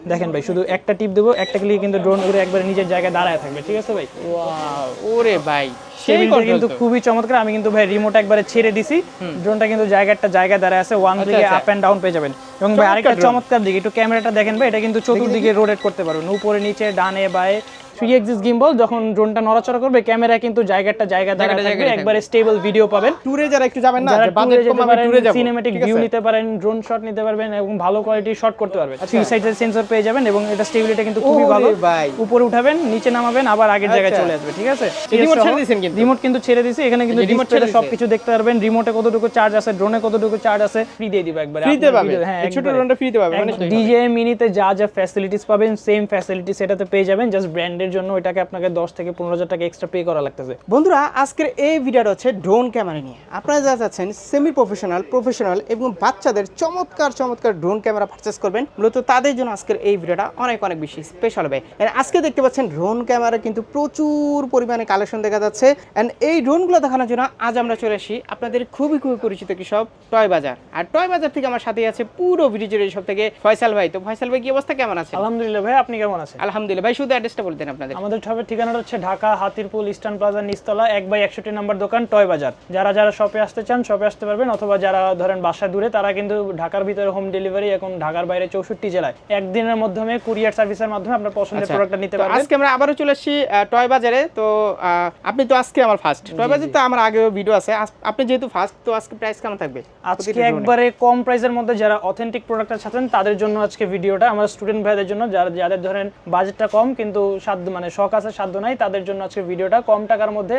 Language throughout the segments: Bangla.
দেখেন ভাই শুধু একটা টিপ দেবো একটা ক্লিকে কিন্তু ড্রোন উড়ে একবারে নিজের জায়গায় দাঁড়ায় থাকবে ঠিক আছে ভাই? ওয়াও ওরে ভাই টেবিলটা কিন্তু খুবই চমৎকার আমি কিন্তু ভাই রিমোট একবারে ছেড়ে দিছি। ড্রোনটা কিন্তু একটা জায়গায় দাঁড়ায় আছে ওয়ান ক্লিকে। আপ এন্ড ডাউন পেয়ে যাবেন। এবং ভাই আরেকটা চমৎকার দিকে একটু ক্যামেরাটা দেখেন ভাই এটা কিন্তু চতুর্দিকে রোটেট করতে পারবেন উপরে নিচে ডানে বায়ে থ্রি এক্সিস গিম্বল যখন ড্রোনটা নড়াচড়া করবে ক্যামেরা কিন্তু জায়গাটা জায়গা জায়গাটা থাকবে একবারে স্টেবল ভিডিও পাবেন। ট্যুরে যারা একটু যাবেন না বাজেট কম আমি ট্যুরে যাব। সিনেমেটিক ঠিক ভিউ নিতে পারেন ড্রোন শট নিতে পারবেন এবং ভালো কোয়ালিটির শট করতে পারবেন। থ্রি সাইডের সেন্সর পেয়ে যাবেন এবং এটা স্টেবিলিটি কিন্তু খুবই ভালো। উপরে উঠাবেন নিচে নামাবেন আবার আগের জায়গায় আচ্ছা। চলে আসবে ঠিক আছে? রিমোট ছেড়ে দিয়েছেন কিন্তু। রিমোট কিন্তু ছেড়ে দিছি এখানে কিন্তু রিমোট ছেড়ে সবকিছু দেখতে পারবেন। রিমোটে কতটুকু চার্জ আছে ড্রোনে কতটুকু চার্জ আছে ফ্রি দিয়ে দিবে একবারে। ফ্রি পাবে video- হ্যাঁ ছোট। ড্রোনটা ফ্রিতে পাবে মানে ডিজে মিনিতে যা যা ফ্যাসিলিটিস পাবেন সেম ফ্যাসিলিটিস এটাতে পেয়ে যাবেন জাস্ট ব্র্যান্ডের জন্য এটাকে আপনাকে দশ থেকে পনেরো হাজার টাকা এক্সট্রা পে করা লাগতেছে। বন্ধুরা আজকের এই ভিডিওটা হচ্ছে ড্রোন ক্যামেরা নিয়ে। আপনারা যারা চাচ্ছেন সেমি প্রফেশনাল প্রফেশনাল এবং বাচ্চাদের চমৎকার চমৎকার ড্রোন ক্যামেরা পারচেস করবেন মূলত তাদের জন্য আজকের এই ভিডিওটা অনেক অনেক বেশি স্পেশাল হবে। আজকে দেখতে পাচ্ছেন ড্রোন ক্যামেরা কিন্তু প্রচুর পরিমাণে কালেকশন দেখা যাচ্ছে। অ্যান্ড এই ড্রোনগুলো দেখানোর জন্য আজ আমরা চলে আসি আপনাদের খুবই খুবই পরিচিত কি সব টয় বাজার। আর টয় বাজার থেকে আমার সাথে আছে পুরো ভিডিও জুড়ে সব থেকে ফয়সাল ভাই। তো ফয়সাল ভাই কি অবস্থা? কেমন আছে আলহামদুলিল্লাহ ভাই আপনি কেমন আছেন? আলহামদুলিল্লাহ ভাই শুধু অ্যাড্রেসটা বলতেন আপনাদের। আমাদের সবের ঠিকানাটা হচ্ছে ঢাকা হাতিরপুল ইস্টার্ন প্লাজা নিচতলা এক বাই একষট্টি নাম্বার দোকান টয় বাজার। যারা যারা শপে আসতে চান শপে আসতে পারবেন অথবা যারা ধরেন বাসা দূরে তারা কিন্তু ঢাকার ভিতরে হোম ডেলিভারি এখন ঢাকার বাইরে চৌষট্টি জেলায়। একদিনের মাধ্যমে কুরিয়ার সার্ভিসের মাধ্যমে আপনার পছন্দের আচ্ছা, প্রোডাক্টটা নিতে পারবেন। আজকে আমরা আবারও চলে আসছি টয় বাজারে। তো আপনি তো আজকে আমার ফার্স্ট টয় বাজার তো আমার আগেও ভিডিও আছে। আপনি যেহেতু ফার্স্ট তো আজকে প্রাইস কেমন থাকবে? আজকে একবারে কম প্রাইসের মধ্যে যারা অথেন্টিক প্রোডাক্টটা চাচ্ছেন তাদের জন্য আজকে ভিডিওটা আমার স্টুডেন্ট ভাইদের জন্য যারা যাদের ধরেন বাজেটটা কম কিন্তু সাধ্য মানে শখ আছে সাধ্য নাই তাদের জন্য আজকে ভিডিওটা কম টাকার মধ্যে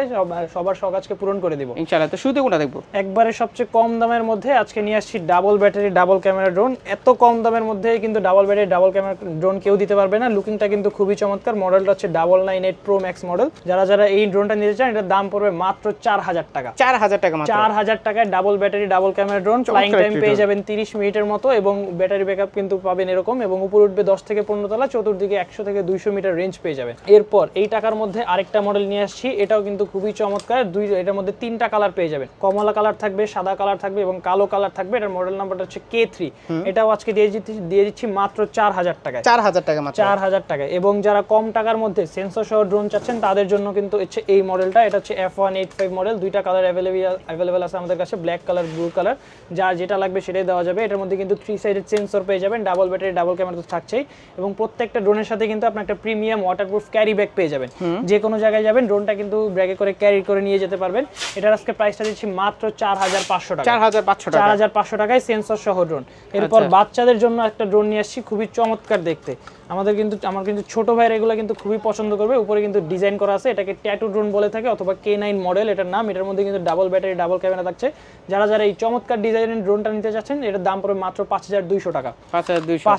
সবার শখ আজকে পূরণ করে দিব। ইনশাআল্লাহ তো শুরুতে কোনটা দেখব? একবারে সবচেয়ে কম দামের মধ্যে আজকে নিয়ে আসছি double battery double camera drone এত কম দামের মধ্যে কিন্তু double battery double camera drone কেউ দিতে পারবে না। লুকিংটা কিন্তু খুবই চমৎকার। মডেলটা হচ্ছে double nine eight pro max model যারা যারা এই ড্রোনটা নিতে চান এটার দাম পড়বে মাত্র চার হাজার টাকা। চার হাজার টাকা চার হাজার টাকায় double battery double camera drone flying time পেয়ে যাবেন তিরিশ মিনিটের মতো এবং ব্যাটারি ব্যাকআপ কিন্তু পাবেন এরকম এবং উপর উঠবে দশ থেকে পনেরো তলা চতুর্দিকে একশো থেকে দুইশো মিটার রেঞ্জ পেয়ে যাবেন। এরপর এই টাকার মধ্যে আরেকটা মডেল নিয়ে আসছি। এটাও কিন্তু খুবই চমৎকার। দুই এটার মধ্যে তিনটা কালার পেয়ে যাবেন। কমলা কালার থাকবে সাদা কালার থাকবে এবং কালো কালার থাকবে। এটার মডেল নাম্বারটা হচ্ছে কে থ্রি এটাও আজকে দিয়ে দিচ্ছি দিয়ে দিচ্ছি মাত্র চার হাজার টাকায়। চার হাজার টাকা চার হাজার টাকায়। এবং যারা কম টাকার মধ্যে সেন্সর সহ ড্রোন চাচ্ছেন তাদের জন্য কিন্তু হচ্ছে এই মডেলটা এটা হচ্ছে F one eight five model দুইটা কালার অ্যাভেলেবল অ্যাভেলেবেল আছে আমাদের কাছে। ব্ল্যাক কালার ব্লু কালার যার যেটা লাগবে সেটাই দেওয়া যাবে। এটার মধ্যে কিন্তু থ্রি সাইডের সেন্সর পেয়ে যাবেন। ডাবল ব্যাটারি ডাবল ক্যামেরা তো থাকছেই। এবং প্রত্যেকটা ড্রোনের সাথে কিন্তু আপনার একটা প্রিমিয়াম ওয়াটারপ্রুফ ক্যারি ব্যাগ পেয়ে যাবেন। যে কোনো জায়গায় যাবেন ড্রোনটা কিন্তু ব্যাগে করে ক্যারি করে নিয়ে যেতে পারবেন। এটার আজকে প্রাইসটা দিচ্ছি মাত্র চার হাজার পাঁচশো টাকা। চার হাজার পাঁচশো চার হাজার পাঁচশো টাকায় সেন্সর সহ ড্রোন এরপর আচ্ছা। বাচ্চাদের জন্য একটা ড্রোন নিয়ে আসছি খুবই চমৎকার দেখতে। আমাদের কিন্তু আমার কিন্তু ছোট ভাইয়ের এগুলো কিন্তু খুবই পছন্দ করবে। উপরে কিন্তু ডিজাইন করা আছে। এটাকে ট্যাটু ড্রোন বলে থাকে অথবা কে নাইন মডেল এটার নাম। এটার মধ্যে কিন্তু ডাবল ব্যাটারি ডাবল ক্যামেরা থাকছে। যারা যারা এই চমৎকার ডিজাইনের ড্রোনটা নিতে চাচ্ছেন এটার দাম পড়বে মাত্র পাঁচ হাজার দুইশো টাকা। পাঁচ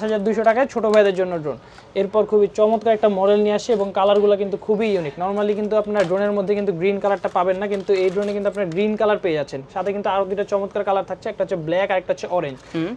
হাজার দুইশো। টাকায় ছোট ভাইদের জন্য ড্রোন। এরপর খুবই চমৎকার একটা মডেল নিয়ে আসে এবং কালারগুলো কিন্তু খুবই ইউনিক নর্মালি কিন্তু আপনার ড্রোনের মধ্যে কিন্তু গ্রিন কালারটা পাবেন না কিন্তু এই ড্রোনে কিন্তু আপনার গ্রিন কালার পেয়ে যাচ্ছেন। সাথে কিন্তু আরও দুটো চমৎকার কালার থাকছে। একটা হচ্ছে ব্ল্যাক আর একটা হচ্ছে অরেঞ্জ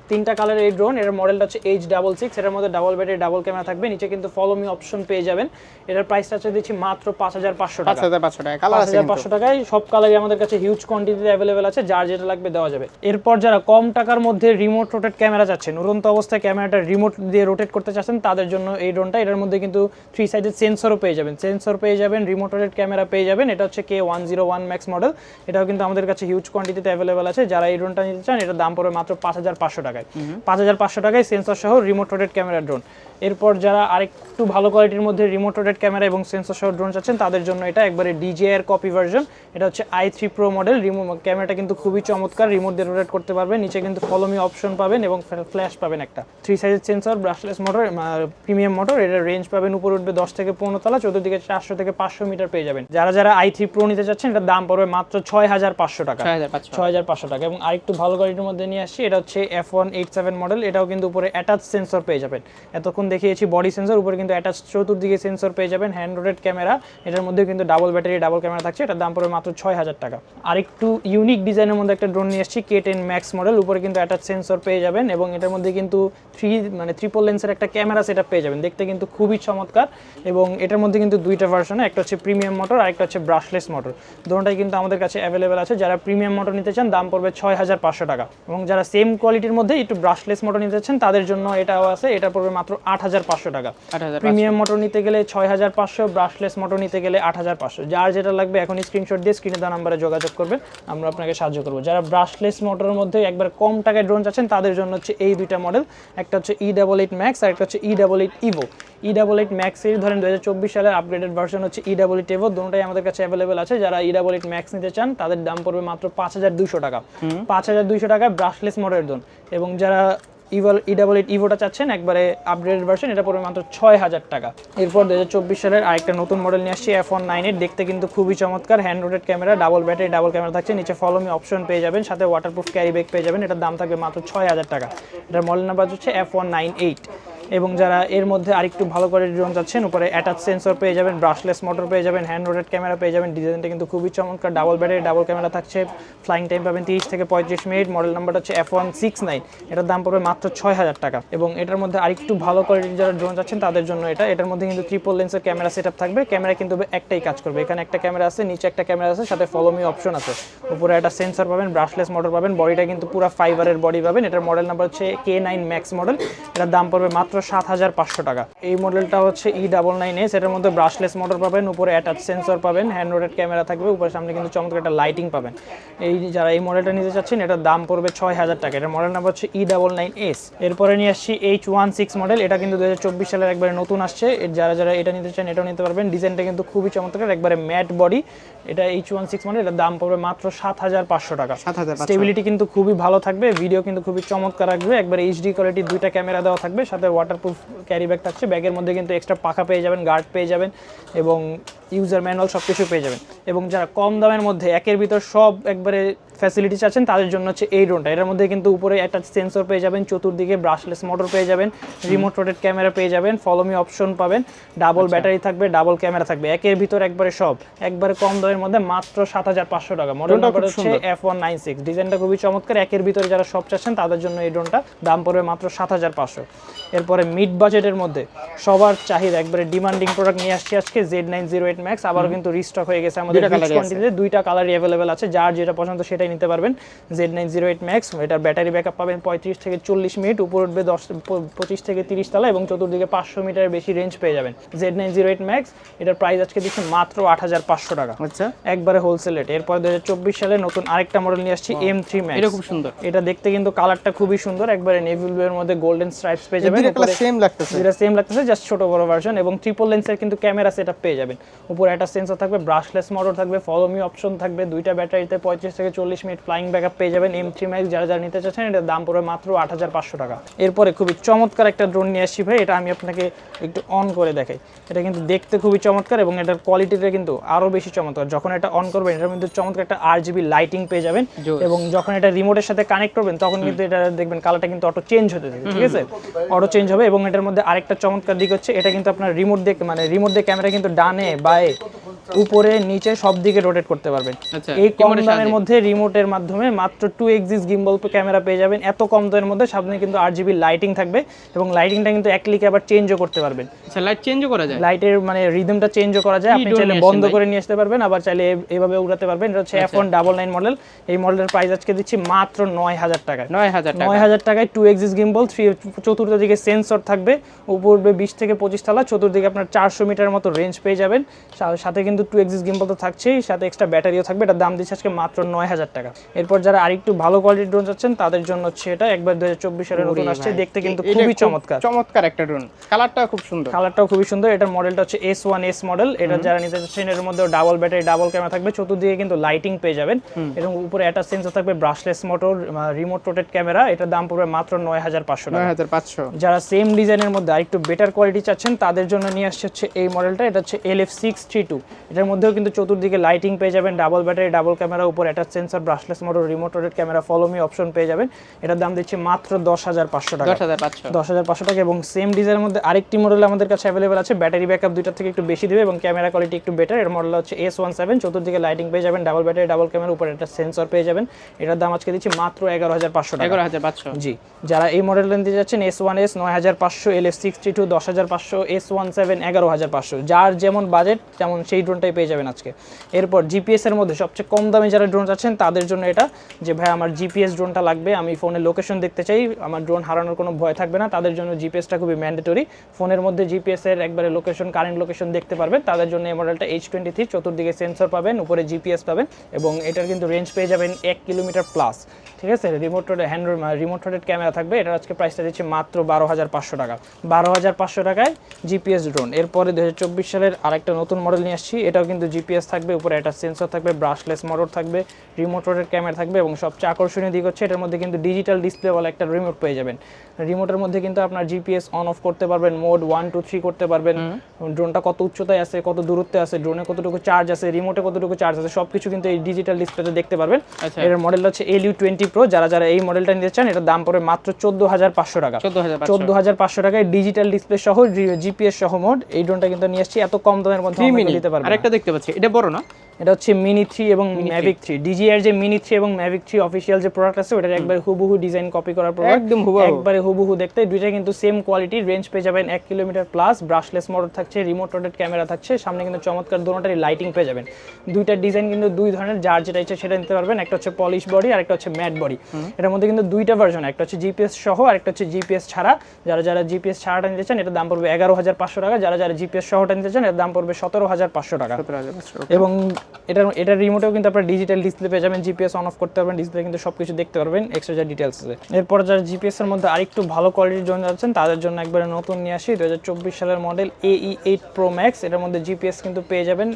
তিনটা কালারের এই ড্রোন এর মডেলটা হচ্ছে এইচ ডাবল সিক্স এটার মধ্যে ডাবল ব্যাটারি ডাবল ক্যামেরা থাকবে নিচে কিন্তু ফলো মি অপশন পেয়ে যাবেন। এটার প্রাইসটা হচ্ছে দিচ্ছি মাত্র পাঁচ হাজার পাঁচশো পাঁচ টাকা হাজার পাঁচশো টাকা কালার পাঁচ আছে হাজার। পাঁচশো টাকায় সব কালারই আমাদের কাছে হিউজ কোয়ান্টিটিতে অ্যাভেলেবেল আছে যার যেটা লাগবে দেওয়া যাবে। এরপর যারা কম টাকার মধ্যে রিমোট রোটেট ক্যামেরা চাচ্ছেন উড়ন্ত অবস্থায় ক্যামেরাটা রিমোট দিয়ে রোটেট করতে চাচ্ছেন তাদের জন্য এই ড্রোনটা এটার মধ্যে কিন্তু থ্রি সাইডের সেন্সরও পেয়ে যাবেন। সেন্সর পেয়ে যাবেন রিমোট রোটেট ক্যামেরা পেয়ে যাবেন এটা হচ্ছে K one zero one max model এটাও কিন্তু আমাদের কাছে হিউজ কোয়ান্টিটিতে অ্যাভেলেবেল আছে। যারা এই ড্রোনটা নিতে চান এটার দাম পড়বে মাত্র পাঁচ হাজার পাঁচশো টাকায়। পাঁচ হাজার পাঁচশো টাকায় সেন্সর সহ রিমোট রোটেট ক্যামেরা ড্রোন এরপর যারা আরেকটু ভালো কোয়ালিটির মধ্যে রিমোট রোটেট ক্যামেরা এবং সেন্সর সহ ড্রোন চাচ্ছেন তাদের জন্য এটা একবারে ডিজিআই এর কপি ভার্জন এটা হচ্ছে I three pro model remote ক্যামেরাটা কিন্তু খুবই চমৎকার। রিমোট দিয়ে রোটেট করতে পারবেন। নিচে কিন্তু ফলোমি অপশন পাবেন এবং ফ্ল্যাশ পাবেন একটা। থ্রি সাইজের sensor brushless motor premium motor এটার রেঞ্জ পাবেন উপরে উঠবে দশ থেকে পনেরো তলা চতুর্দিকে চারশো থেকে পাঁচশো মিটার পেয়ে যাবেন। যারা যারা আই থ্রি প্রো নিতে চাচ্ছেন এটার দাম পড়বে মাত্র ছয় হাজার পাঁচশো টাকা। ছয় হাজার পাঁচশো ছয় হাজার পাঁচশো টাকা। এবং আরেকটু ভালো কোয়ালিটির মধ্যে নিয়ে আসছি এটা হচ্ছে F one eight seven model এটাও কিন্তু উপরে অ্যাটাচ সেন্সর পেয়ে যাবেন। এতক্ষণ দেখিয়েছি বডি সেন্সর উপরে কিন্তু অ্যাটাচ চতুর্দিকে সেন্সর পেয়ে যাবেন হ্যান্ড রোটেড ক্যামেরা এটার মধ্যে কিন্তু ডাবল ব্যাটারি ডাবল ক্যামেরা থাকছে, এটার দাম পড়বে মাত্র ছয় হাজার টাকা। আরেকটু ইউনিক ডিজাইনের মধ্যে একটা ড্রোন নিয়ে এসেছি কে টেন ম্যাক্স মডেল উপরে কিন্তু অ্যাটাচ সেন্সর পেয়ে যাবেন এবং এটার মধ্যে কিন্তু থ্রি মানে ট্রিপল লেন্সের একটা ক্যামেরা সেটা পেয়ে যাবেন। দেখতে কিন্তু খুবই চমৎকার এবং এটার মধ্যে কিন্তু দুইটা ভার্সন একটা হচ্ছে প্রিমিয়াম মোটর আর একটা হচ্ছে ব্রাশলেস মোটর দুটোটাই কিন্তু আমাদের কাছে অ্যাভেলেবেল আছে। যারা প্রিমিয়াম মোটর নিতে চান, দাম পড়বে ছয় হাজার পাঁচশো টাকা এবং যারা সেম কোয়ালিটির মধ্যে একটু ব্রাশলেস মোটর নিতে চান তাদের জন্য এটাও আছে, এটা পড়বে মাত্র আট হাজার পাঁচশো টাকা। প্রিমিয়াম মোটর নিতে গেলে ছয় হাজার পাঁচশো ব্রাশলেস মোটর নিতে গেলে আট হাজার পাঁচশো। যার যেটা লাগবে এখন স্ক্রিনশট দিয়ে স্ক্রিনে দেওয়া নাম্বারে যোগাযোগ করবেন আমরা আপনাকে সাহায্য করব। যারা ব্রাশলেস মোটরের মধ্যে একবার কম টাকায় ড্রোন চাচ্ছেন তাদের জন্য হচ্ছে এই দুইটা মডেল একটা হচ্ছে ই ডাবল এইট ম্যাক্স আর একটা হচ্ছে E double eight Evo E double eight ম্যাক্সের ধরেন দু হাজার চব্বিশ সালের আপগ্রেডেড ভার্সন হচ্ছে ই ডাবল এইট এভো দুটোটাই আমাদের কাছে অ্যাভেলেবেল আছে। যারা ই ডাবল এইট ম্যাক্স নিতে চান তাদের দাম পড়বে মাত্র পাঁচ হাজার দুশো টাকা। পাঁচ হাজার দুইশো টাকায় ব্রাশলেস মোটরের ড্রোন এবং যারা ইভল ইডাবল ডাবল ইভোটা চাচ্ছেন, একবারে আপগ্রেডেড ভার্সন এটা পড়বে মাত্র ছয় হাজার টাকা। এরপর দু হাজার চব্বিশ সালের আরেকটা নতুন মডেল নিয়ে আসছি এফ ওয়ান নাইন এইট দেখতে কিন্তু খুবই চমৎকার hand rotate camera double battery double camera থাকছে, নিচে ফলোমি অপশন পেয়ে যাবেন, সাথে ওয়াটারপ্রুফ ক্যারি ব্যাগ পেয়ে যাবেন, এটার দাম থাকবে মাত্র ছয় হাজার টাকা। এটার মডেল নাম্বার হচ্ছে এফ ওয়ান নাইন এইট এবং যারা এর মধ্যে আরেকটু ভালো করে ড্রোন চাচ্ছেন উপরে অ্যাটাচ সেন্সর পেয়ে যাবেন ব্রাশলেস মোটর পেয়ে যাবেন হ্যান্ড রোটেড ক্যামেরা পেয়ে যাবেন। ডিজাইনটা কিন্তু খুবই চমৎকার ডাবল ব্যাটারি ডাবল ক্যামেরা থাকছে ফ্লাইং টাইম পাবেন তিরিশ থেকে পঁয়ত্রিশ মিনিট। মডেল নাম্বারটা হচ্ছে এফ ওয়ান সিক্স নাইন এটার দাম পড়বে মাত্র ছয় হাজার টাকা। এবং এটার মধ্যে আরেকটু ভালো কোয়ালিটির যারা ড্রোন চাচ্ছেন তাদের জন্য এটা। এটার মধ্যে কিন্তু ট্রিপল লেন্সের ক্যামেরা সেট থাকবে। ক্যামেরা কিন্তু একটাই কাজ করবে। এখানে একটা ক্যামেরা আছে, নিচে একটা ক্যামেরা আছে, সাথে ফলোমি অপশন আছে। উপরে একটা সেন্সর পাবেন ব্রাশলেস মোটর পাবেন বডিটা কিন্তু পুরো ফাইবারের বডি পাবেন। এটার মডেল নাম্বার হচ্ছে কে নাইন ম্যাক্স মডেল এটার দাম পড়বে মাত্র সাত হাজার পাঁচশো টাকা। এই মডেলটা হচ্ছে ই ডাবল নাইন এস এটার মধ্যে ব্রাশলেস মোটর পাবেন উপরে অ্যাটাচ সেন্সর পাবেন হ্যান্ড রোটেড ক্যামেরা থাকবে উপরে সামনে কিন্তু চমৎকার একটা লাইটিং পাবেন। এই যারা এই মডেলটা নিতে চাচ্ছেন এটার দাম পড়বে ছয় হাজার টাকা। এটার মডেল নাম্বার হচ্ছে ই ডাবল নাইন এস এরপরে নিয়ে আসছি এইচ ওয়ান সিক্স মডেল এটা কিন্তু দু হাজার চব্বিশ সালের একবারে নতুন আসছে। যারা যারা এটা নিতে চান এটাও নিতে পারবেন। ডিজাইনটা কিন্তু খুবই চমৎকার একবারে ম্যাট বডি এটা এইচ ওয়ান সিক্স মডেল এটার দাম পড়বে মাত্র সাত হাজার পাঁচশো টাকা। স্টেবিলিটি কিন্তু খুবই ভালো থাকবে ভিডিও কিন্তু খুবই চমৎকার রাখবে একবার এইচডি কোয়ালিটির দুইটা ক্যামেরা দেওয়া থাকবে সাথে ওয়াটারপ্রুফ ক্যারি ব্যাগ থাকছে। ব্যাগের মধ্যে কিন্তু এক্সট্রা পাখা পেয়ে যাবেন গার্ড পেয়ে যাবেন এবং ইউজার ম্যানুয়াল সব কিছু পেয়ে যাবেন। এবং যারা কম দামের মধ্যে, একের ভিতর সব একবারে ফ্যাসিলিটি আছেন তাদের জন্য হচ্ছে এই ড্রোনটা এটার মধ্যে কিন্তু উপরে একটা সেন্সর পেয়ে যাবেন চতুর্দিকে ব্রাশলেস মোটর পেয়ে যাবেন রিমোট রোটেড ক্যামেরা পেয়ে যাবেন ফলোমি অপশন পাবেন ডাবল ব্যাটারি থাকবে ডাবল ক্যামেরা থাকবে। একের ভিতর একবারে সব। একবারে কম দামের মধ্যে মাত্র সাত হাজার পাঁচশো টাকা। মডেল নাম্বার হচ্ছে এফ ওয়ান নাইন সিক্স ডিজাইনটা খুবই চমৎকার। একের ভিতরে যারা সব চাচ্ছেন তাদের জন্য এই ড্রোনটা দাম পড়বে মাত্র সাত হাজার পাঁচশো। এরপরে মিড বাজেটের মধ্যে সবার চাহিদা একবারে ডিমান্ডিং প্রোডাক্ট নিয়ে আসছি আজকে Z nine zero eight max আবারও কিন্তু রিস্টক হয়ে গেছে আমাদের দুইটা কালারই অ্যাভেলেবেল আছে। যার যেটা পছন্দ সেটাই নিতে পারবেন। Z nine zero eight max এটার ব্যাটারি ব্যাকআপ পাবেন পঁয়ত্রিশ থেকে চল্লিশ মিনিট উপর উঠবে দশ পঁচিশ থেকে তিরিশ তালা এবং চতুর্দিকে পাঁচশো মিটারের বেশি রেঞ্জ পেয়ে যাবেন। Z nine zero eight max এটার প্রাইস আজকে দিচ্ছে মাত্র আট হাজার পাঁচশো টাকা। আচ্ছা। একবারে হোলসেল রেট এরপর দু হাজার চব্বিশ সালে নতুন আরেকটা মডেল নিয়ে আসছি এম থ্রি ম্যাক্স এটা খুব সুন্দর। এটা দেখতে কিন্তু কালারটা খুবই সুন্দর। একবারে নেভি ব্লু এর মধ্যে গোল্ডেন স্ট্রাইপস পেয়ে যাবেন। সেম লাগতেছে। এটা সেম লাগতেছে জাস্ট ছোট বড় ভার্সন এবং ট্রিপল লেন্সের কিন্তু ক্যামেরা সেটআপ পেয়ে যাবেন। উপরে একটা সেন্সর থাকবে ব্রাশলেস মোটর থাকবে ফলোমি অপশন থাকবে দুইটা ব্যাটারিতে পঁয়ত্রিশ থেকে চল্লিশ মিনিট ফ্লাইং ব্যাকআপ পেয়ে যাবেন এম থ্রি ম্যাক্স যারা যারা নিতে চাচ্ছেন এটার দাম পড়বে মাত্র আট হাজার পাঁচশো টাকা। এরপরে খুবই চমৎকার একটা ড্রোন নিয়ে আসছি ভাই এটা আমি আপনাকে একটু অন করে দেখাই। এটা কিন্তু দেখতে খুবই চমৎকার এবং এটার কোয়ালিটিটা কিন্তু আরও বেশি চমৎকার। যখন এটা অন করবেন এটার মধ্যে চমৎকার একটা আর জিবি লাইটিং পেয়ে যাবেন এবং যখন এটা রিমোটের সাথে কানেক্ট করবেন তখন কিন্তু এটা দেখবেন কালারটা কিন্তু অটো চেঞ্জ হতে থাকে ঠিক আছে? অটো চেঞ্জ হবে এবং এটার মধ্যে আরেকটা চমৎকার দিক হচ্ছে এটা কিন্তু আপনার রিমোট দিয়ে মানে রিমোট দিয়ে ক্যামেরা কিন্তু ডানে বায়ে উপরে নিচে সব দিকে রোটেট করতে পারবেন। আচ্ছা, এই কম দামের মধ্যে রিমোটের মাধ্যমে মাত্র টু এক্সিস গিম্বল ক্যামেরা পেয়ে যাবেন। এত কম দামের মধ্যে সামনে কিন্তু আট জিবি লাইটিং থাকবে এবং লাইটিংটা কিন্তু এক ক্লিকে আবার চেঞ্জও করতে পারবেন। আচ্ছা লাইট চেঞ্জও করা যায়? লাইটের মানে রিদমটা চেঞ্জও করা যায়। আপনি চাইলে বন্ধ করে নিয়ে আসতে পারবেন আবার চাইলে এভাবে উড়াতে পারবেন। এটা হচ্ছে F one double nine model এই মডেলের প্রাইস আজকে দিচ্ছি মাত্র নয় হাজার টাকায়। নয় হাজার নয় হাজার টাকায় টু এক্সিস গিম্বল থ্রি চতুর্থ দিকে সেন্সর থাকবে। উপর বিশ থেকে পঁচিশ তলা চতুর্দিকে আপনার চারশো মিটার মতো রেঞ্জ পেয়ে যাবেন। সাথে কিন্তু টু এক্সিস গিম্বল তো থাকছেই সাথে এক্সট্রা ব্যাটারিও থাকবে। এটার দাম দিচ্ছে আজকে মাত্র নয় হাজার টাকা। এরপর যারা আরেকটু ভালো কোয়ালিটির ড্রোন চাচ্ছেন তাদের জন্য হচ্ছে এটা। একবার দু হাজার চব্বিশ সালে নতুন আসছে দেখতে কিন্তু খুবই চমৎকার। চমৎকার একটা ড্রোন কালারটা খুব সুন্দর। কালারটাও খুবই সুন্দর। এটার মডেলটা হচ্ছে এস ওয়ান এস মডেল এটা যারা নিতে চাচ্ছেন এর মধ্যে ডাবল ব্যাটারি ডাবল ক্যামেরা থাকবে। চতুর্দিকে কিন্তু লাইটিং পেয়ে যাবেন। এবং উপরে একটা সেন্সর থাকবে brushless motor remote rotate camera এটার দাম পড়বে মাত্র নয় হাজার পাঁচশো নয় হাজার পাঁচশো। যারা সেম ডিজাইনের মধ্যে আরেকটু বেটার কোয়ালিটি চাচ্ছেন তাদের জন্য নিয়ে আসছে হচ্ছে এই মডেলটা এটা হচ্ছে L F six three two এটার মধ্যেও কিন্তু চতুর্দিকে লাইটিং পেয়ে যাবেন ডাবল ব্যাটারি ডাবল ক্যামেরা উপর attach sensor brushless motor remote rotate camera follow me option পেয়ে যাবেন। এটার দাম দিচ্ছি মাত্র দশ হাজার পাঁচশো টাকা। দশ হাজার পাঁচশো। টাকা এবং সেম ডিজাইনের মধ্যে আরেকটি মডেল আমাদের কাছে অ্যাভেলেবেল আছে ব্যাটারি ব্যাকআপ দুইটার থেকে একটু বেশি দেবে এবং ক্যামেরা কোয়ালিটি একটু বেটার এর মডেল হচ্ছে এস ওয়ান সেভেন চতুর্দিকে লাইটিং পেয়ে যাবেন ডাবল ব্যাটারি ডাবল ক্যামেরা উপর একটা সেন্সর পেয়ে যাবেন। এটার দাম আজকে দিচ্ছি মাত্র এগারো হাজার পাঁচশো টাকা। এগারো হাজার পাঁচশো। জি যারা এই মডেলটা নিতে যাচ্ছেন এস ওয়ান এস নয় হাজার পাঁচশো এল এফ সিক্সটি টু দশ হাজার পাঁচশো এস ওয়ান সেভেন এগারো হাজার পাঁচশো। যার যেমন বাজেট তেমন সেই ড্রোনটাই পেয়ে যাবেন আজকে। এরপর জিপিএসের মধ্যে সবচেয়ে কম দামে যারা ড্রোন চাচ্ছেন তাদের জন্য এটা যে, ভাই, আমার জিপিএস ড্রোনটা লাগবে, আমি ফোনের লোকেশন দেখতে চাই, আমার ড্রোন হারানোর কোনো ভয় থাকবে না, তাদের জন্য জিপিএসটা খুবই ম্যান্ডেটরি ফোনের মধ্যে জিপিএসের একবারে লোকেশন কারেন্ট লোকেশন দেখতে পারবেন, তাদের জন্য এই মডেলটা এইচ টোয়েন্টি থ্রি চতুর্দিকে সেন্সর পাবেন, উপরে জিপিএস পাবেন এবং এটার কিন্তু রেঞ্জ পেয়ে যাবেন এক কিলোমিটার প্লাস ঠিক আছে? Remote hand remote rotate camera থাকবে, এটার আজকে প্রাইসটা দিচ্ছে মাত্র বারো হাজার পাঁচশো টাকা। বারো হাজার পাঁচশো টাকায় জিপিএস ড্রোন এরপরে দু হাজার চব্বিশ সালের আরেকটা নতুন মডেল নিয়ে আসছি এটাও কিন্তু জিপিএস থাকবে উপরে একটা সেন্সর থাকবে ব্রাশলেস মোটর থাকবে রিমোট রোডের ক্যামেরা থাকবে এবং সবচেয়ে আকর্ষণীয় দিক হচ্ছে এটার মধ্যে কিন্তু ডিজিটাল ডিসপ্লে বলে একটা রিমোট পেয়ে যাবেন। রিমোটের মধ্যে কিন্তু আপনার জিপিএস অন অফ করতে পারবেন মোড ওয়ান টু থ্রি করতে পারবেন। ড্রোনটা কত উচ্চতায় আছে কত দূরত্বে আছে ড্রোনে কতটুকু চার্জ আছে রিমোটে কতটুকু চার্জ আছে সবকিছু কিন্তু এই ডিজিটাল ডিসপ্লেতে দেখতে পারবেন। আচ্ছা। এর মডেল হচ্ছে এল ইউ টোয়েন্টি প্রো যারা যারা এই মডেলটা নিতে চান এটার দাম পড়বে মাত্র চোদ্দ হাজার পাঁচশো টাকা। চোদ্দ হাজার পাঁচশো। টাকায় ডিজিটাল ডিসপ্লে সহ জিপিএস সহ মোড এই ড্রোনটা কিন্তু নিয়ে আসছি এত কম দামের মধ্যে থ্রি আমরা আরেকটা দেখতে পাচ্ছি এটা বড় না? এটা হচ্ছে মিনি থ্রি এবং ম্যাভিক থ্রি ডিজি ডিজিআর যে মিনি থ্রি এবং ম্যাভিক থ্রি অফিসিয়াল যে প্রোডাক্ট আছে ওটার একবার হুবহু ডিজাইন কপি করার প্রোডাক্ট একদম হুবহু। একবারে হুবহু দেখতে। দুইটা কিন্তু সেম কোয়ালিটি রেঞ্জ পেয়ে যাবেন এক কিলোমিটার প্লাস ব্রাশলেস মোটর থাকছে রিমোট রোটেড ক্যামেরা থাকছে সামনে কিন্তু চমৎকার দুটোটারই লাইটিং পেয়ে যাবেন। দুইটার ডিজাইন কিন্তু দুই ধরনের যার যেটা ইচ্ছে সেটা নিতে পারবেন। একটা হচ্ছে পলিশ বডি আর একটা হচ্ছে ম্যাট বডি এটার মধ্যে কিন্তু দুইটা ভার্জন একটা হচ্ছে জিপিএস সহ আর একটা হচ্ছে জিপিএস ছাড়া। যারা যারা জিপিএস ছাড়াটা নিতে চান এটার দাম পড়বে এগারো হাজার পাঁচশো টাকা। যারা যারা জিপিএস সহটা নিতে চান এর দাম পড়বে সতেরো হাজার পাঁচশো টাকা। পাঁচশো এবং এটার এটার রিমোটেও কিন্তু আপনার ডিজিটাল ডিসপ্লে পেয়ে যাবেন জিপিএস অন অফ করতে পারবেন ডিসপ্লে কিন্তু সবকিছু দেখতে পারবেন এক্সট্রা যা ডিটেলস আছে। এরপর যারা জিপিএস এর মধ্যে আরেকটু ভালো কোয়ালিটির জন্য যাচ্ছেন তাদের জন্য একবারে নতুন নিয়ে আসি দু সালের মডেল এই এইট প্রো ম্যাক্স এটার মধ্যে জিপিএস কিন্তু পেয়ে যাবেন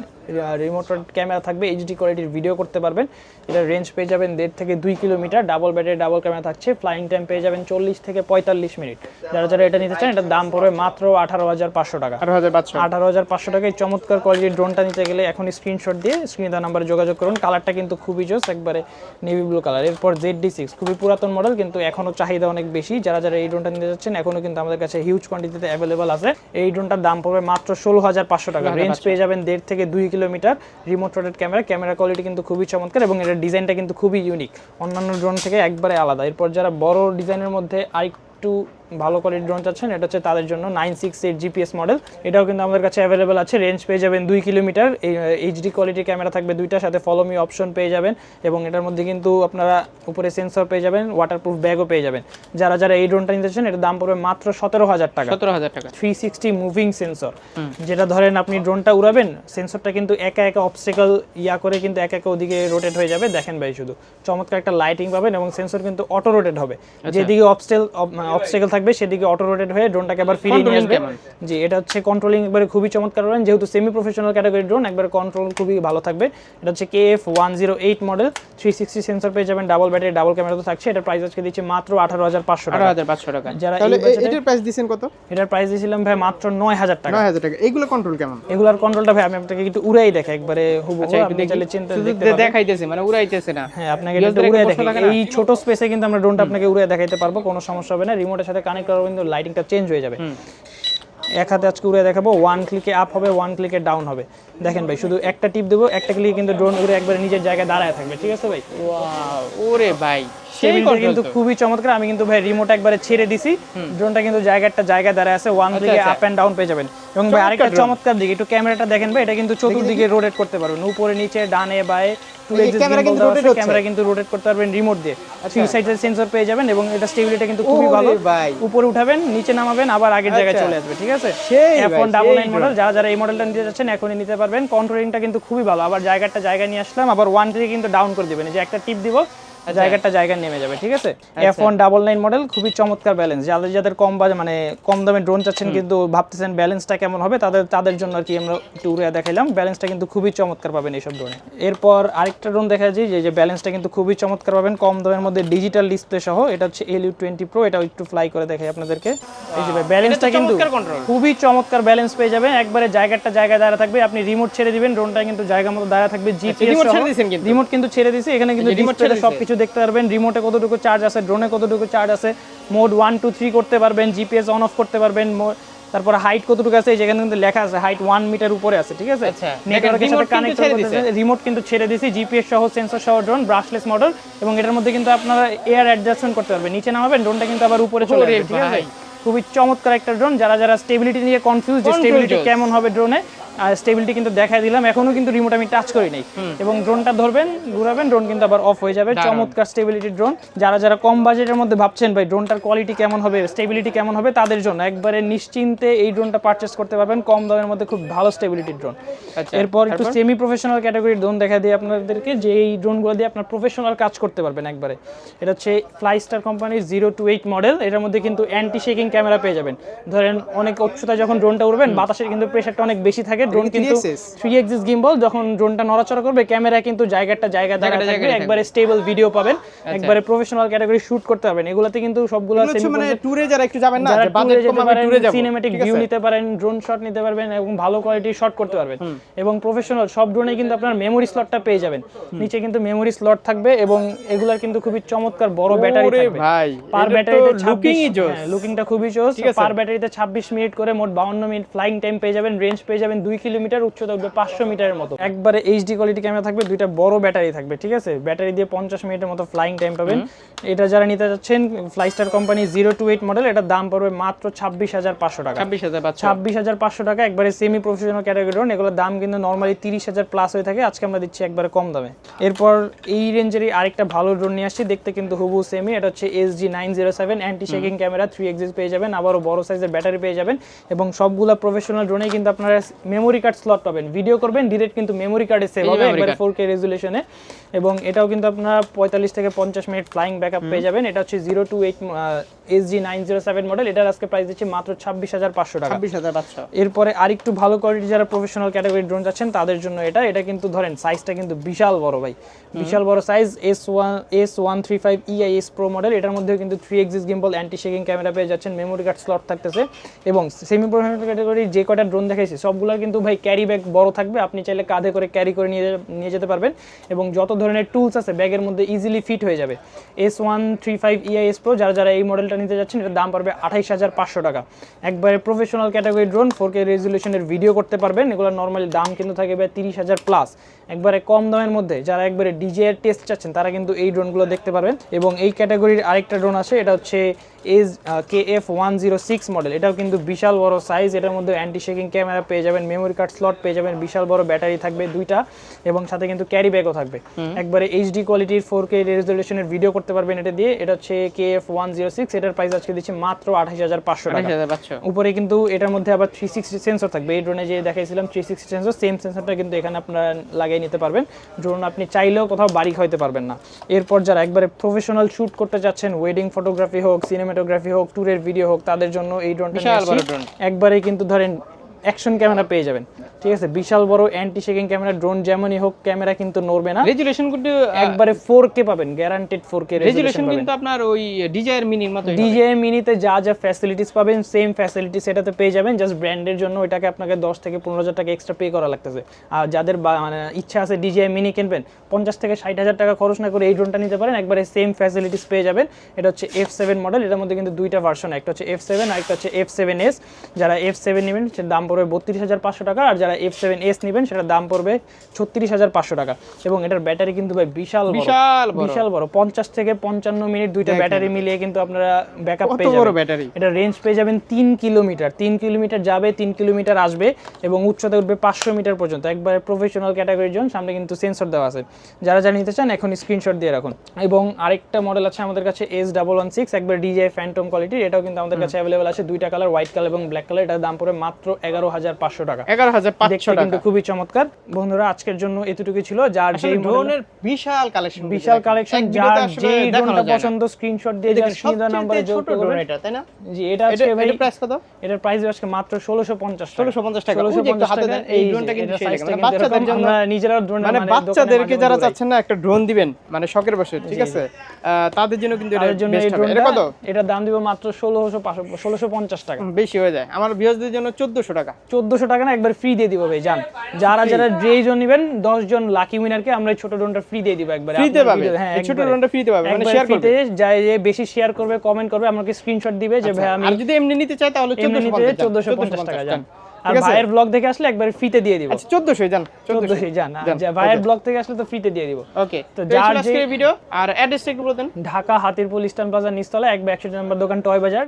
রিমোট ক্যামেরা থাকবে এইচডি কোয়ালিটির ভিডিও করতে পারবেন এটার রেঞ্জ পেয়ে যাবেন দেড় থেকে দুই kilometre double battery double camera থাকছে ফ্লাইং টাইম পেয়ে যাবেন চল্লিশ থেকে পঁয়তাল্লিশ মিনিট। যারা যারা এটা নিতে চান এটার দাম পড়বে মাত্র আঠারো হাজার পাঁচশো টাকা। আঠারো হাজার পাঁচশো। পাঁচশো টাকায় চমৎকার কোয়ালিটির ড্রোনটা নিতে গেলে এখন স্ক্রিনশট দিয়ে স্ক্রিনে দেওয়া নাম্বারে যোগাযোগ করুন। কালারটা কিন্তু খুবই জোস একবারে নেভি ব্লু কালার এরপর জেড ডি সিক্স খুবই পুরাতন মডেল কিন্তু এখনও চাহিদা অনেক বেশি। যারা যারা এই ড্রোনটা নিতে যাচ্ছেন এখনও কিন্তু আমাদের কাছে হিউজ কোয়ান্টিটিতে অ্যাভেলেবল আছে। এই ড্রোনটার দাম পড়বে মাত্র ষোলো হাজার পাঁচশো টাকা। রেঞ্জ পেয়ে যাবেন দেড় থেকে দুই kilometre remote rotate camera camera quality কিন্তু খুবই চমৎকার এবং এটার ডিজাইনটা কিন্তু খুবই ইউনিক অন্যান্য ড্রোন থেকে একবারে আলাদা। এরপর যারা বড় ডিজাইনের মধ্যে আরেকটু ভালো কোয়ালিটির ড্রোন চাচ্ছেন এটা হচ্ছে তাদের জন্য nine six eight GPS model এটাও কিন্তু আমাদের কাছে অ্যাভেলেবেল আছে রেঞ্জ পেয়ে যাবেন দুই কিলোমিটার। এইচডি কোয়ালিটির ক্যামেরা থাকবে দুইটার সাথে ফলো মি অপশন পেয়ে যাবেন এবং এটার মধ্যে কিন্তু আপনারা উপরে সেন্সর পেয়ে যাবেন ওয়াটারপ্রুফ ব্যাগও পেয়ে যাবেন। যারা যারা এই ড্রোনটা নিতে চান এটার দাম পড়বে মাত্র সতেরো হাজার টাকা। সতেরো হাজার টাকা। থ্রি সিক্সটি মুভিং সেন্সর যেটা ধরেন আপনি ড্রোনটা উড়াবেন সেন্সরটা কিন্তু একা একা অবস্টেকল ইয়া করে কিন্তু একা একা ওদিকে রোটেট হয়ে যাবে দেখেন ভাই শুধু। চমৎকার একটা লাইটিং পাবেন এবং সেন্সর কিন্তু অটো রোটেট হবে। যেদিকে অবস্টেল অবস্টেকল থাকবে সেদিকে অটো রোটেট হয়ে ড্রোনটাকে আবার ফিরিয়ে নিয়ে আসবে। জি এটা হচ্ছে কন্ট্রোলিং একবারে খুবই চমৎকার পাবেন যেহেতু সেমি প্রফেশনাল ক্যাটাগরি ড্রোন একবারে কন্ট্রোল খুবই ভালো থাকবে। এটা হচ্ছে K F one zero eight model three sixty sensor পেয়ে যাবেন ডাবল ব্যাটারি ডাবল ক্যামেরা তো থাকছে। এটার প্রাইস আজকে দিচ্ছে মাত্র আঠারো হাজার পাঁচশো টাকা। হাজার পাঁচশো টাকা। যারা এটার প্রাইস দিচ্ছেন কত? এটার প্রাইস দিয়েছিলাম ভাই মাত্র নয় হাজার টাকা। নয় হাজার টাকা। এইগুলো কন্ট্রোল কেমন? এগুলার কন্ট্রোলটা ভাই আমি আপনাকে একটু উড়াই দেখে একবারে হুবহু আচ্ছা আপনি চাইলে চিন্তা দেখতে দেখাইতেছে মানে উড়াইতেছে না। হ্যাঁ আপনাকে একটু দের উড়ে দেখে এই ছোট স্পেসে কিন্তু আমরা ড্রোনটা আপনাকে উড়াই দেখাইতে পারব কোনো সমস্যা হবে না। রিমোটের সাথে কানেক্ট করার কিন্তু লাইটিংটা চেঞ্জ হয়ে যাবে। এক হাতে আজকে উড়ে দেখাবো ওয়ান ক্লিকে আপ হবে ওয়ান ক্লিকে ডাউন হবে। দেখেন ভাই শুধু একটা টিপ দেবো একটা ক্লিকে কিন্তু ড্রোন উড়ে একবারে নিজের জায়গায় দাঁড়ায় থাকবে ঠিক আছে ভাই? ওরে ভাই। Control কিন্তু। খুবই চমৎকার। আমি কিন্তু ভাই রিমোট একবারে ছেড়ে দিছি। ড্রোনটা কিন্তু জায়গায় দাঁড়ায় আছে। ওয়ান দিকে। আপ এন্ড ডাউন পেয়ে যাবেন। এবং ভাই আরেকটা চমৎকার দিকে একটু ক্যামেরাটা দেখেন ভাই এটা কিন্তু চতুর্দিকে রোটেট করতে পারবেন। উপরে নিচে ডানে বায়ে। ক্যামেরা কিন্তু রোটেট করতে পারবেন রিমোট দিয়ে। থ্রি সাইডের সেন্সর পেয়ে যাবেন এবং এটা স্টেবিলিটি কিন্তু খুবই ভালো। উপরে উঠাবেন নিচে নামাবেন আবার আগের জায়গায় আচ্ছা। চলে আসবে ঠিক আছে? এখন ডাবল নাইন মডেল যারা যারা এই মডেলটা নিতে যাচ্ছেন এখনই নিতে পারবেন। কন্ট্রোলিংটা কিন্তু খুবই ভালো। আবার জায়গাটা জায়গায় নিয়ে আসলাম আবার ওয়ান থেকে কিন্তু ডাউন করে দিবেন। যে একটা টিপ দিব জায়গাটা জায়গায় নেমে যাবে ঠিক আছে? F one double nine model খুবই চমৎকার ব্যালেন্স যাদের যাদের কম বাজে মানে কম দামে ড্রোন চাচ্ছেন কিন্তু ভাবতেছেন ব্যালেন্সটা কেমন হবে তাদের তাদের জন্য আর কি আমরা একটু উড়ে দেখাইলাম। ব্যালেন্সটা কিন্তু খুবই চমৎকার পাবেন এইসব ড্রোনে এরপর আরেকটা ড্রোন দেখা যায় যে যে ব্যালেন্সটা কিন্তু খুবই চমৎকার পাবেন কম দামের মধ্যে ডিজিটাল ডিসপ্লে সহ। এটা হচ্ছে এল ইউ টোয়েন্টি প্রো এটা একটু ফ্লাই করে দেখাই আপনাদেরকে। এই যে ব্যালেন্সটা কিন্তু খুবই চমৎকার ব্যালেন্স পেয়ে যাবেন। একবারে জায়গাটা জায়গায় দাঁড়া থাকবে আপনি রিমোট ছেড়ে দিবেন ড্রোনটা কিন্তু জায়গা মতো দাঁড়া থাকবে জিপিএস কিন্তু। রিমোট কিন্তু ছেড়ে দিছে এখানে কিন্তু আচ্ছা, remote ডিসপ্লেতে ছেড়ে সবকিছু দেখতে পারবেন। রিমোটে কতটুকু চার্জ আছে? ড্রোনে কতটুকু চার্জ আছে? মোড ওয়ান টু থ্রি করতে পারবেন। জিপিএস অন অফ করতে পারবেন। তারপর হাইট কতটুকু আছে? যেখানে কিন্তু লেখা আছে হাইট ওয়ান মিটার উপরে আছে ঠিক আছে? আচ্ছা, নেটওয়ার্কের সাথে কানেক্ট করতে রিমোট কিন্তু ছেড়ে দিছি জিপিএস সহ সেন্সর সহ ড্রোন ব্রাশলেস মডেল এবং এটার মধ্যে কিন্তু আপনারা এয়ার অ্যাডজাস্টমেন্ট করতে পারবেন। নিচে নামাবেন ড্রোনটা কিন্তু আবার উপরে চলে যাবে ঠিক আছে? খুবই চমৎকার একটা ড্রোন যারা যারা স্টেবিলিটি নিয়ে কনফিউজ যে স্টেবিলিটি কেমন হবে ড্রোনে আর স্টেবিলিটি কিন্তু দেখাই দিলাম। এখনও কিন্তু রিমোট আমি টাচ করি নাই। এবং ড্রোনটা ধরবেন ঘুরাবেন ড্রোন কিন্তু আবার অফ হয়ে যাবে। চমৎকার স্টেবিলিটি ড্রোন যারা যারা কম বাজেটের মধ্যে ভাবছেন ভাই ড্রোনটার কোয়ালিটি কেমন হবে? স্টেবিলিটি কেমন হবে? তাদের জন্য একবারে নিশ্চিন্তে এই ড্রোনটা পারচেস করতে পারবেন। কম দামের মধ্যে খুব ভালো স্টেবিলিটি ড্রোন আচ্ছা, এরপর একটু সেমি প্রফেশনাল ক্যাটাগরির ড্রোন দেখা দিই আপনাদেরকে। যে এই ড্রোনগুলো দিয়ে আপনার প্রফেশনাল কাজ করতে পারবেন একবারে। এটা হচ্ছে ফ্লাই স্টার কোম্পানির জিরো টু এইট মডেল এটার মধ্যে কিন্তু অ্যান্টি শেকিং ক্যামেরা পেয়ে যাবেন। ধরেন অনেক উচ্চতায় যখন ড্রোনটা উড়বেন বাতাসের কিন্তু প্রেশারটা অনেক বেশি থাকে। ড্রোন কিন্তু থ্রি এক্সিস গিম্বল যখন ড্রোনটা নড়াচড়া করবে ক্যামেরা কিন্তু জায়গাটা জায়গা দাঁড়া থাকবে একবারে স্টেবল ভিডিও পাবেন একবারে প্রফেশনাল ক্যাটাগরি শুট করতে পারবেন। এগুলাতে কিন্তু সবগুলো মানে ট্যুরে যারা একটু যাবেন না বাজেট কম আমি ট্যুরে যাব। সিনেমেটিক ভিউ নিতে পারেন ড্রোন শট নিতে পারবেন এবং ভালো কোয়ালিটির শট করতে পারবেন। এবং প্রফেশনাল সব ড্রোনে কিন্তু আপনার মেমোরি স্লটটা পেয়ে যাবেন। নিচে কিন্তু মেমোরি স্লট থাকবে এবং এগুলার কিন্তু খুবই চমৎকার বড় ব্যাটারি থাকবে। ভাই, পার এটা তো ব্যাটারিতে looking ই 26 জোস। হ্যাঁ, লুকিংটা খুবই জোস পার ব্যাটারিতে 26 মিনিট করে মোট 52 মিনিট ফ্লাইং টাইম পেয়ে যাবেন রেঞ্জ পেয়ে যাবেন 2 কিলোমিটার উচ্চতা উঠবে 500 মিটারের মতো। একবারে এইচডি কোয়ালিটি ক্যামেরা থাকবে দুইটা বড় ব্যাটারি থাকবে ঠিক আছে? ব্যাটারি দিয়ে 50 মিনিটের মতো ফ্লাইং টাইম পাবেন। এটা যারা নিতে যাচ্ছেন ফ্লাইস্টার কোম্পানি 028 মডেল এটার দাম পড়বে মাত্র 26500 টাকা। ছাব্বিশ হাজার পাঁচশো। ছাব্বিশ হাজার পাঁচশো টাকা একবারে সেমি প্রফেশনাল ক্যাটাগরি ড্রোন এগুলোর দাম কিন্তু নর্মালি তিরিশ হাজার প্লাস হয়ে থাকে। আজকে আমরা দিচ্ছি একবারে কম দামে। এরপর এই রেঞ্জেরই আরেকটা ভালো ড্রোন নিয়ে আসছি দেখতে কিন্তু হুবু সেমি এটা হচ্ছে S G nine zero seven anti shaking camera three axis পেয়ে যাবেন আবারও বড় সাইজের ব্যাটারি পেয়ে যাবেন। এবং সবগুলো প্রফেশনাল ড্রোনেই কিন্তু আপনারা মেমোরি কার্ড স্লট পাবেন। ভিডিও করবেন ডিরেক্ট কিন্তু মেমোরি কার্ডে সেভ হবে একবারে card। ফোর কে রেজুলেশনে এবং এটাও কিন্তু আপনারা পঁয়তাল্লিশ থেকে পঞ্চাশ মিনিট ফ্লাইং ব্যাকআপ পেয়ে যাবেন। এটা হচ্ছে zero two eight S G nine zero seven model এটার আজকে প্রাইস দিচ্ছি মাত্র ছাব্বিশ হাজার পাঁচশো টাকা। ছাব্বিশ হাজার পাঁচশো। এরপরে আরেকটু ভালো কোয়ালিটি যারা প্রফেশনাল ক্যাটাগরি ড্রোন যাচ্ছেন তাদের জন্য এটা। এটা কিন্তু ধরেন সাইজটা কিন্তু বিশাল বড় ভাই। বিশাল বড় size S one S one three five EIS pro model এটার মধ্যেও কিন্তু three axis gimbal anti shaking camera পেয়ে যাচ্ছেন। মেমোরি কার্ড স্লট থাকতেছে। এবং সেমি প্রফেশনাল ক্যাটাগরি যে কটা ড্রোন দেখাইছি সবগুলো কিন্তু ভাই ক্যারি ব্যাগ বড় থাকবে, আপনি চাইলে কাঁধে করে ক্যারি করে নিয়ে নিয়ে যেতে পারবেন এবং যত ধরনের টুলস আছে ব্যাগের মধ্যে ইজিলি ফিট হয়ে যাবে। S one three five EIS pro যারা যারা এই মডেলটা নিতে যাচ্ছেন, এটার দাম পড়বে আঠাইশ হাজার পাঁচশো টাকা। একবারে professional category drone four K রেজুলেশনের video করতে পারবেন এগুলো নর্মালি দাম কিন্তু থাকবে তিরিশ হাজার প্লাস একবারে কম দামের মধ্যে যারা একবারে ডিজে টেস্ট চাচ্ছেন তারা কিন্তু এই ড্রোনগুলো দেখতে পারবেন। এবং এই ক্যাটাগরির আরেকটা ড্রোন আছে এটা হচ্ছে age K F one zero six model এটাও কিন্তু বিশাল বড় সাইজ এটার মধ্যে অ্যান্টি শেকিং ক্যামেরা পেয়ে যাবেন মেমোরি কার্ড স্লট পেয়ে যাবেন বিশাল বড় ব্যাটারি থাকবে দুইটা এবং সাথে কিন্তু ক্যারি ব্যাগও থাকবে। একবারে এইচডি কোয়ালিটির ফোর কে রেজুলেশনের ভিডিও করতে পারবেন এটা দিয়ে। এটা হচ্ছে K F one zero six এটার প্রাইস আজকে দিচ্ছি মাত্র আঠাশ হাজার পাঁচশো টাকা। উপরে কিন্তু এটার মধ্যে আবার থ্রি সিক্সটি সেন্সর থাকবে। এই ড্রোনে যে দেখাইছিলাম থ্রি সিক্সটি সেন্সর সেম সেন্সরটা কিন্তু এখানে আপনারা লাগিয়ে নিতে পারবেন। ধরুন আপনি চাইলেও কোথাও বাড়ি খাইতে পারবেন না। এরপর যারা একবারে প্রফেশনাল শ্যুট করতে চাচ্ছেন ওয়েডিং ফটোগ্রাফি হোক সিনেমাটোগ্রাফি হোক ট্যুরের ভিডিও হোক তাদের জন্য এই ড্রোনটা একবারে কিন্তু ধরেন অ্যাকশন ক্যামেরা পেয়ে যাবেন। ঠিক আছে? বিশাল বড় অ্যান্টি শেকিং ক্যামেরা ড্রোন যেমনই হোক ক্যামেরা কিন্তু নড়বে না। রেজুলেশন কিন্তু একবারে ফোর কে পাবেন গ্যারান্টেড ফোর কে রেজুলেশন কিন্তু আপনার ওই ডিজায়ার মিনির মতো ডিজে মিনিতে যা যা ফ্যাসিলিটিস পাবেন সেম ফ্যাসিলিটিস এটাতে পেয়ে যাবেন জাস্ট ব্র্যান্ডের জন্য ওইটাকে আপনাকে দশ থেকে পনেরো হাজার টাকা এক্সট্রা পে করা লাগতেছে। আর যাদের মানে ইচ্ছা আছে ডিজে মিনি কিনবেন পঞ্চাশ থেকে ষাট হাজার টাকা খরচ না করে এই ড্রোনটা নিতে পারেন একবারে সেম ফ্যাসিলিটিস পেয়ে যাবেন। এটা হচ্ছে এফ সেভেন মডেল এটার মধ্যে কিন্তু দুইটা ভার্সন একটা হচ্ছে এফ সেভেন আর একটা হচ্ছে এফ সেভেন এস যারা এফ সেভেন নেবেন সেটার দাম পড়বে বত্রিশ হাজার পাঁচশো টাকা আর যারা এফ সেভেন এস নেবেন সেটার দাম পড়বে ছত্রিশ হাজার পাঁচশো টাকা। এবং এটার ব্যাটারি কিন্তু ভাই বিশাল বিশাল বিশাল বড়। পঞ্চাশ থেকে পঞ্চান্ন মিনিট দুইটা ব্যাটারি মিলিয়ে কিন্তু আপনারা ব্যাকআপ পেয়ে যাবেন। ব্যাটারি। এটা রেঞ্জ পেয়ে যাবেন তিন কিলোমিটার। তিন কিলোমিটার যাবে তিন কিলোমিটার আসবে এবং উচ্চতা উঠবে পাঁচশো মিটার পর্যন্ত। একবারে প্রফেশনাল ক্যাটাগরির জন্য সামনে কিন্তু সেন্সর দেওয়া আছে। যারা যারা নিতে চান এখন স্ক্রিনশট দিয়ে রাখুন। এবং আরেকটা মডেল আছে আমাদের কাছে এস ডাবল ওয়ান সিক্স একবার ডিজে ফ্যান্টম কোয়ালিটির এটাও কিন্তু আমাদের কাছে অ্যাভেলেবল আছে। দুইটা কালার হোয়াইট কালার এবং ব্ল্যাক কালার এটার দাম পড়বে মাত্র এগারো এগারো হাজার পাঁচশো টাকা। এগারো হাজার পাঁচশো কিন্তু খুবই চমৎকার। বন্ধুরা আজকের জন্য এতটুকু ছিল। যার ড্রোনের বিশাল কালেকশন বিশাল কালেকশন যার ড্রোনটা পছন্দ স্ক্রিনশট দিয়ে যা স্ক্রিন নাম্বারে যোগ ছোট ড্রোন করবেন এটা তাই না? জি এটা আজকে ভাই প্রাইস কত? এটার আজকে মাত্র 1650 টাকা। 1650 টাকা। ওই যে একটু হাতে দেন, এই ড্রোনটা কিন্তু সেই বাচ্চাদের জন্য- আমরা নিজেরা ড্রোন মানে বাচ্চাদেরকে যারা চাচ্ছেন না একটা ড্রোন দিবেন মানে শখের বসে ঠিক আছে? তাদের জন্য কিন্তু এটা জন্য এই হবে। এটা কত? দাম দিব মাত্র 1600 1650 টাকা। বেশি হয়ে যায়। আমার ভিউয়ারদের জন্য 1400 টাকা। 1400 টাকা না একবার ফ্রি দিয়ে দিব ভাই জান যারা যারা যেই জন নেবেন 10 জন লাকি উইনারকে আমরা ছোট ড্রোনটা ফ্রি দিয়ে দিব একবার। ফ্রিতে পাবে? এই ছোট ড্রোনটা ফ্রিতে পাবে মানে শেয়ার করবে? যাই যে বেশি শেয়ার করবে কমেন্ট করবে আমাকে স্ক্রিনশট দিবে যে ভাই আমি আর যদি এমনি নিতে চাই তাহলে এমনি নিতে 1450 1450 টাকা যান। আর? ভাইয়ের ব্লগ দেখে আসলে একবার ফ্রিতে দিয়ে দিব। আচ্ছা 1400 জান 1400 জান ভাইয়ের ব্লগ থেকে আসলে তো ফ্রিতে দিয়ে দিব। ওকে তো যার আজকের ভিডিও আর অ্যাড্রেসটা একটু বলে দেন। ঢাকা হাতিরপুল ইস্টার্ন প্লাজা নিচতলা এক একশো নম্বর দোকান টয় বাজার।